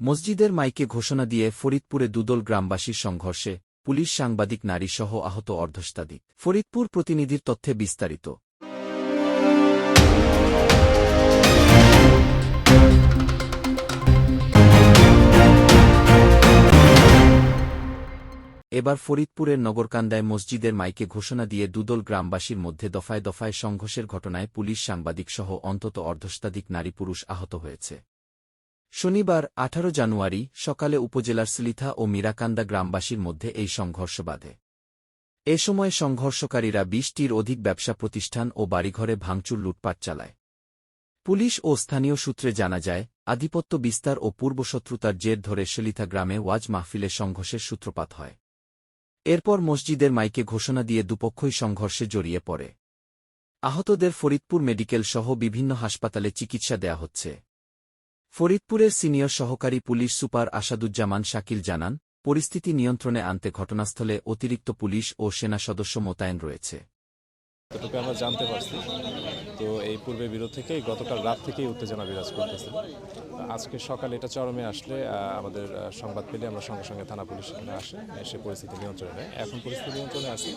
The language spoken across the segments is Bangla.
মসজিদের মাইকে ঘোষণা দিয়ে ফরিদপুরে দুদল গ্রামবাসীর সংঘর্ষে পুলিশ সাংবাদিক, নারীসহ আহত অর্ধশতাধিক। ফরিদপুর প্রতিনিধির তথ্যে বিস্তারিত। এবার ফরিদপুরের নগরকান্দায় মসজিদের মাইকে ঘোষণা দিয়ে দুদল গ্রামবাসীর মধ্যে দফায় দফায় সংঘর্ষের ঘটনায় পুলিশ সাংবাদিকসহ অন্তত অর্ধশতাধিক নারী পুরুষ আহত হয়েছে। শনিবার, আঠারো জানুয়ারি, সকালে উপজেলার সিলিথা ও মীরাকান্দা গ্রামবাসীর মধ্যে এই সংঘর্ষ বাধে। এ সময় সংঘর্ষকারীরা বিশটির অধিক ব্যবসা প্রতিষ্ঠান ও বাড়িঘরে ভাঙচুর লুটপাট চালায়। পুলিশ ও স্থানীয় সূত্রে জানা যায়, আধিপত্য বিস্তার ও পূর্বশত্রুতার জের ধরে শলিথা গ্রামে ওয়াজ মাহফিলে সংঘর্ষের সূত্রপাত হয়। এরপর মসজিদের মাইকে ঘোষণা দিয়ে দুপক্ষই সংঘর্ষে জড়িয়ে পড়ে। আহতদের ফরিদপুর মেডিকেল সহ বিভিন্ন হাসপাতালে চিকিৎসা দেয়া হচ্ছে। ফরিদপুরের সিনিয়র সহকারী পুলিশ সুপার আসাদুজ্জামান শাকিল জানান, পরিস্থিতি নিয়ন্ত্রণে আনতে ঘটনাস্থলে অতিরিক্ত পুলিশ ও সেনা সদস্য মোতায়েন রয়েছে। যতটুকু আমরা জানতে পারছি। তো এই পূর্বে বিরোধ থেকে গতকাল রাত থেকেই উত্তেজনা বিরাজ করতেছে। আজকে সকালে এটা চরমে আসলে আমাদের সংবাদ পেলে আমরা সঙ্গে সঙ্গে থানা পুলিশ এখানে আসে, এসে পরিস্থিতি নিয়ন্ত্রণে নেয়। এখন পরিস্থিতি নিয়ন্ত্রণে আছে।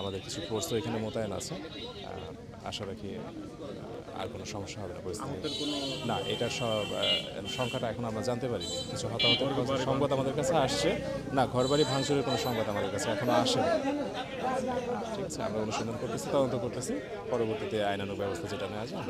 আমাদের কিছু ফোর্সও এখানে মোতায়েন আছে। আশা রাখি আর কোনো সমস্যা হবে না পরিস্থিতি না এটার সব সংখ্যাটা এখন আমরা জানতে পারি কিছু হতাহত সংবাদ আমাদের কাছে আসছে। না ঘর বাড়ি ভাঙচুরের কোনো সংবাদ আমাদের কাছে এখনও আসে ঠিক আছে আমরা অনুসন্ধান করতেছি তদন্ত করতেছি। পরবর্তীতে আইনানুগ ব্যবস্থা যেটা নেওয়া যায়।